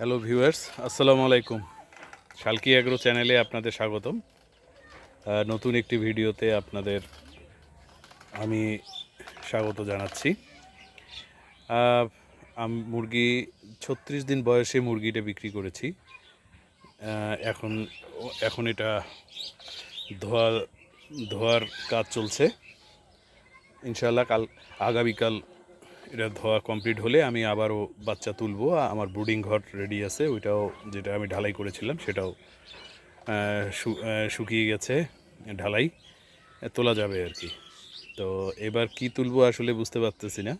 Hello viewers আসসালামু আলাইকুম শালকি agro চ্যানেলে আপনাদের স্বাগতম। নতুন একটি ভিডিওতে আপনাদের আমি স্বাগত জানাচ্ছি। মুরগি ছত্রিশ দিন বয়সে মুরগিটা বিক্রি করেছি। এখন এখন এটা ধোয়া ধোয়ার কাজ চলছে। ইনশাল্লাহ কাল, আগামীকাল এটা ধোয়া কমপ্লিট হলে আমি আবারও বাচ্চা তুলবো। আমার ব্রুডিং ঘর রেডি আছে, ওইটাও যেটা আমি ঢালাই করেছিলাম, সেটাও শুকিয়ে গেছে, ঢালাই তোলা যাবে আর কি। তো এবার কি তুলবো আসলে বুঝতে পারতেছি না।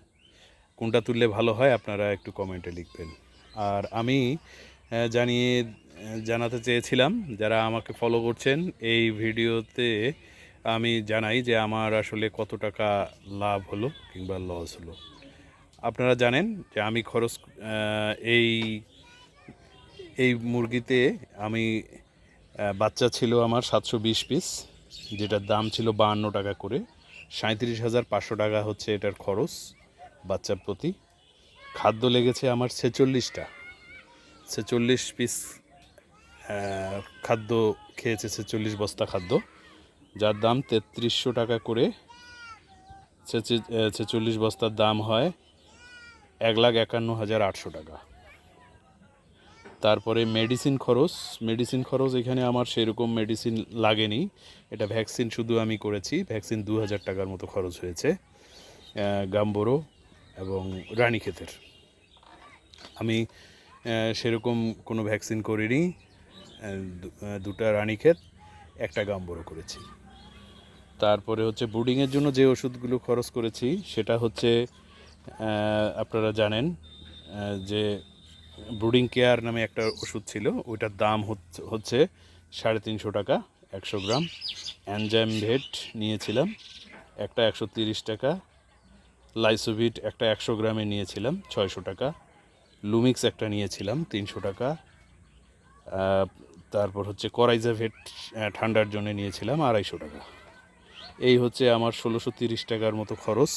কোনটা তুললে ভালো হয় আপনারা একটু কমেন্টে লিখবেন। আর আমি জানিয়ে জানাতে চেয়েছিলাম, যারা আমাকে ফলো করছেন, এই ভিডিওতে আমি জানাই যে আমার আসলে কত টাকা লাভ হলো কিংবা লস হলো। আপনারা জানেন যে আমি খরচ এই এই মুরগিতে আমি বাচ্চা ছিল আমার সাতশো বিশ পিস যেটার দাম ছিল বাহান্ন টাকা করে। সাঁত্রিশ হাজার পাঁচশো টাকা হচ্ছে এটার খরচ বাচ্চার প্রতি। খাদ্য লেগেছে আমার ছেচল্লিশটা। ছেচল্লিশ পিস খাদ্য খেয়েছে ছেচল্লিশ বস্তা খাদ্য, যার দাম তেত্রিশশো টাকা করে। ছেচে- ছেচল্লিশ বস্তার দাম হয় এক লাখ একান্ন হাজার আটশো টাকা। তারপরে মেডিসিন খরচ। মেডিসিন খরচ এখানে আমার সেরকম মেডিসিন লাগেনি। এটা ভ্যাকসিন শুধু আমি করেছি। ভ্যাকসিন দু হাজার টাকার মতো খরচ হয়েছে গাম্বোরো এবং রানীক্ষেতের। আমি সেরকম কোনো ভ্যাকসিন করিনি। দুটা রানীক্ষেত, একটা গাম্বোরো করেছি। তারপরে হচ্ছে ব্রুডিংয়ের জন্য যে ওষুধগুলো খরচ করেছি, সেটা হচ্ছে আপনারা জানেন যে ব্রুডিং কেয়ার নামে একটা ওষুধ ছিল, ওইটার দাম হচ্ছে- সাড়ে তিনশো টাকা, একশো গ্রাম। অ্যানজাইম ভেট নিয়েছিলাম, একটা একশো তিরিশ টাকা। লাইসোভিট একটা একশো গ্রামে নিয়েছিলাম, ছয়শো টাকা। লুমিক্স একটা নিয়েছিলাম, তিনশো টাকা। তারপর হচ্ছে করাইজাভেট ঠান্ডার জন্য নিয়েছিলাম, আড়াইশো টাকা। এই হচ্ছে আমার ষোলোশো তিরিশ টাকার মতো খরচ।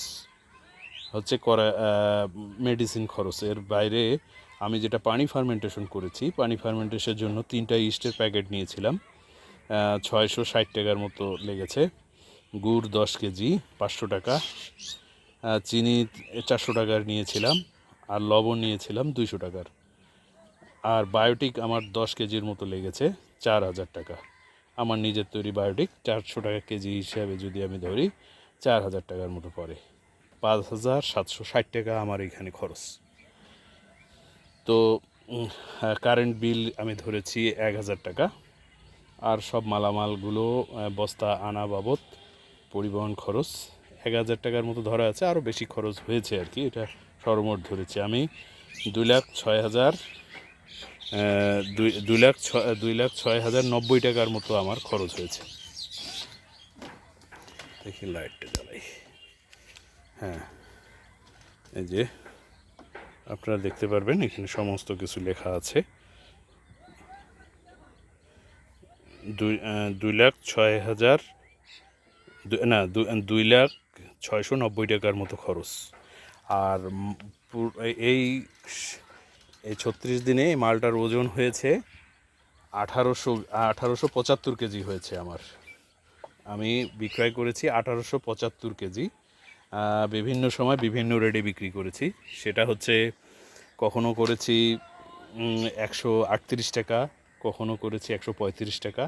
হচ্ছে করা মেডিসিন খরচ। এর বাইরে আমি যেটা পানি ফার্মেন্টেশন করেছি, পানি ফার্মেন্টেশনের জন্য তিনটা ইস্টের প্যাকেট নিয়েছিলাম। ছয়শো ষাট টাকার মতো লেগেছে। গুড় দশ কেজি, পাঁচশো টাকা। চিনি চারশো টাকার নিয়েছিলাম। আর লবণ নিয়েছিলাম দুইশো টাকার। আর বায়োটিক আমার দশ কেজির মতো লেগেছে, চার হাজার টাকা। আমার নিজের তৈরি বায়োটিক চারশো টাকা কেজি হিসাবে যদি আমি ধরি, চার হাজার টাকার মতো পড়ে। পাঁচ হাজার সাতশো ষাট টাকা আমার এখানে খরচ। তো কারেন্ট বিল আমি ধরেছি এক হাজার টাকা। আর সব মালামালগুলো বস্তা আনা বাবদ পরিবহন খরচ এক হাজার টাকার মতো ধরা আছে। আরও বেশি খরচ হয়েছে আর কি, এটা সর্বমোট ধরেছি আমি দুই লাখ ছয় হাজার দুই দুই লাখ ছয়, দুই লাখ ছয় হাজার নব্বই টাকার মতো আমার খরচ হয়েছে। দেখি লাইটটা জ্বালাই। হ্যাঁ। এই যে, আপনারা দেখতে পারবেন, এখানে সমস্ত কিছু লেখা আছে। দুই দুই লাখ ছয় হাজার না দুই লাখ ছয়শো নব্বই টাকার মতো খরচ। আর এই এই ছত্রিশ দিনে মালটার ওজন হয়েছে আঠারোশো আঠারোশো পঁচাত্তর কেজি হয়েছে আমার। আমি বিক্রয় করেছি আঠারোশো পঁচাত্তর কেজি। বিভিন্ন সময় বিভিন্ন রেটে বিক্রি করেছি। সেটা হচ্ছে কখনো করেছি একশো আটত্রিশ টাকা, কখনো করেছি একশো পঁয়ত্রিশ টাকা,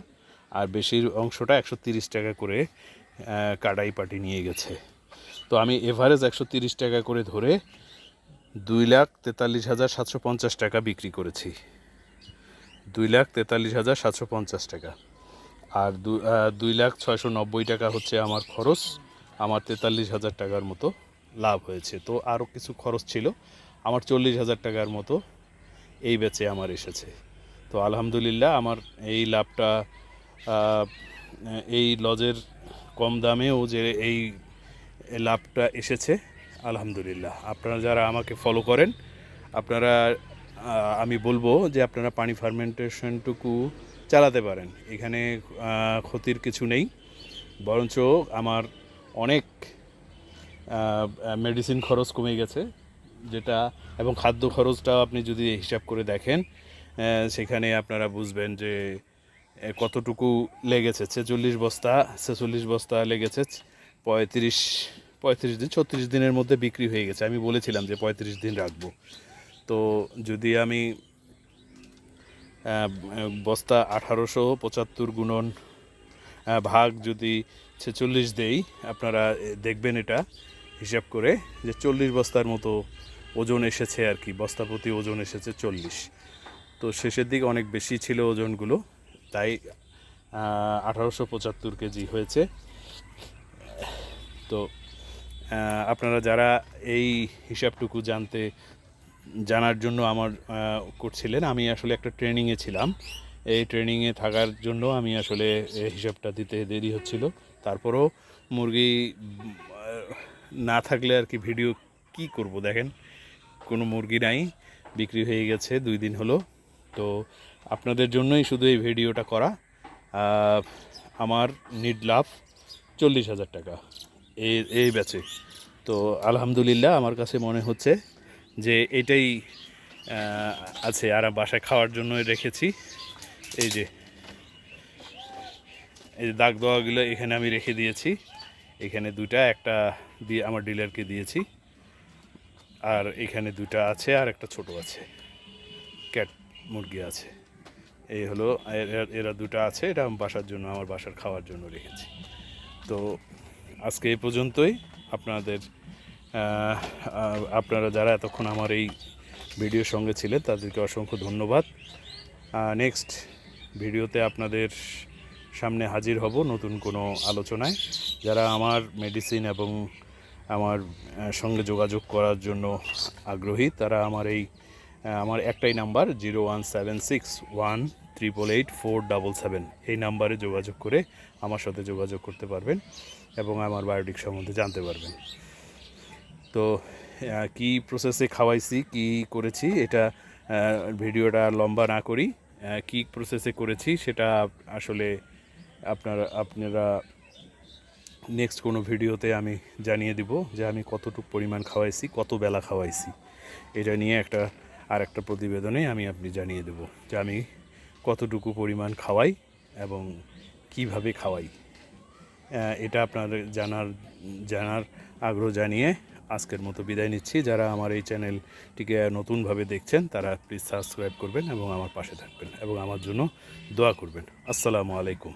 আর বেশির অংশটা একশো তিরিশ টাকা করে কাটাই পাটি নিয়ে গেছে। তো আমি এভারেজ একশো তিরিশ টাকা করে ধরে দুই লাখ তেতাল্লিশ হাজার সাতশো পঞ্চাশ টাকা বিক্রি করেছি। দুই লাখ তেতাল্লিশ হাজার সাতশো পঞ্চাশ টাকা। আর দুই লাখ ছয়শো নব্বই টাকা হচ্ছে আমার খরচ। আমার তেতাল্লিশ হাজার টাকার মতো লাভ হয়েছে। তো আরও কিছু খরচ ছিল। আমার চল্লিশ হাজার টাকার মতো এই বেচে আমার এসেছে। তো আলহামদুলিল্লাহ আমার এই লাভটা এই লজের কম দামেও যে এই লাভটা এসেছে, আলহামদুলিল্লাহ। আপনারা যারা আমাকে ফলো করেন, আপনারা আমি বলব যে আপনারা পানি ফার্মেন্টেশনটুকু চালাতে পারেন। এখানে ক্ষতির কিছু নেই। বরঞ্চ আমার অনেক মেডিসিন খরচ কমে গেছে, যেটা, এবং খাদ্য খরচটাও আপনি যদি হিসাব করে দেখেন সেখানে আপনারা বুঝবেন যে কতটুকু লেগেছে। ছেচল্লিশ বস্তা ছেচল্লিশ বস্তা লেগেছে, পঁয়ত্রিশ পঁয়ত্রিশ দিন, ছত্রিশ দিনের মধ্যে বিক্রি হয়ে গেছে। আমি বলেছিলাম যে পঁয়ত্রিশ দিন রাখব। তো যদি আমি বস্তা আঠারোশো পঁচাত্তর গুণন ভাগ যদি ছেচল্লিশ দেই, আপনারা দেখবেন এটা হিসাব করে যে চল্লিশ বস্তার মতো ওজন এসেছে আর কি, বস্তা প্রতি ওজন এসেছে চল্লিশ। তো শেষের দিকে অনেক বেশি ছিল ওজনগুলো, তাই আঠারোশো পঁচাত্তর কেজি হয়েছে। তো আপনারা যারা এই হিসাবটুকু জানতে, জানার জন্য আমার করছিলেন, আমি আসলে একটা ট্রেনিংয়ে ছিলাম। এই ট্রেনিংয়ে থাকার জন্য আমি আসলে হিসাবটা দিতে দেরি হচ্ছিল। তারপরেও মুরগি না থাকলে আর কি ভিডিও কি করব দেখেন? কোনো মুরগি নাই, বিক্রি হয়ে গেছে, দুই দিন হলো। তো আপনাদের জন্যই শুধু এই ভিডিওটা করা। আমার নিড লাভ চল্লিশ হাজার টাকা। এই এই ব্যাচে তো আলহামদুলিল্লাহ আমার কাছে মনে হচ্ছে যে এটাই আছে। আর বাসায় খাওয়ার জন্য রেখেছি। এই যে এই যে দাগ দেওয়াগুলো এখানে আমি রেখে দিয়েছি। এখানে দুটা একটা দিয়ে আমার ডিলারকে দিয়েছি। আর এখানে দুটা আছে আর একটা ছোট আছে। ক্যাট মুরগি আছে। এই হলো, এরা- দুটো আছে, এটা আমি বাসার জন্য, আমার বাসার খাওয়ার জন্য রেখেছি। তো আজকে এই পর্যন্তই। আপনাদের আপনারা যারা এতক্ষণ আমার এই ভিডিওর সঙ্গে ছিলেন, তাদেরকে অসংখ্য ধন্যবাদ। নেক্সট ভিডিওতে আপনাদের সামনে হাজির হব নতুন কোনো আলোচনায়। যারা আমার মেডিসিন এবং আমার সঙ্গে যোগাযোগ করার জন্য আগ্রহী, তারা আমার এই আমার একটাই number zero one seven six one triple eight four double seven এই নাম্বারে যোগাযোগ করে আমার সাথে যোগাযোগ করতে পারবেন এবং আমার বায়োটিক সম্বন্ধে জানতে পারবেন। তো কি প্রসেসে খাওয়াইছি, কি করেছি, এটা ভিডিওটা লম্বা না করি। কি প্রসেসে করেছি সেটা আসলে আপনারা আপনারা নেক্সট কোনো ভিডিওতে আমি জানিয়ে দিব যে আমি কতটুকু পরিমাণ খাওয়াইছি, কত বেলা খাওয়াইছি। এটা নিয়ে একটা আর একটা প্রতিবেদনে আমি আপনি জানিয়ে দেব যে আমি কতটুকু পরিমাণ খাওয়াই এবং কীভাবে খাওয়াই। এটা আপনাদের জানার জানার আগ্রহ জানিয়ে আজকের মতো বিদায় নিচ্ছি। যারা আমার এই চ্যানেলটিকে নতুনভাবে দেখছেন, তারা প্লিজ সাবস্ক্রাইব করবেন এবং আমার পাশে থাকবেন এবং আমার জন্য দোয়া করবেন। আসসালামু আলাইকুম।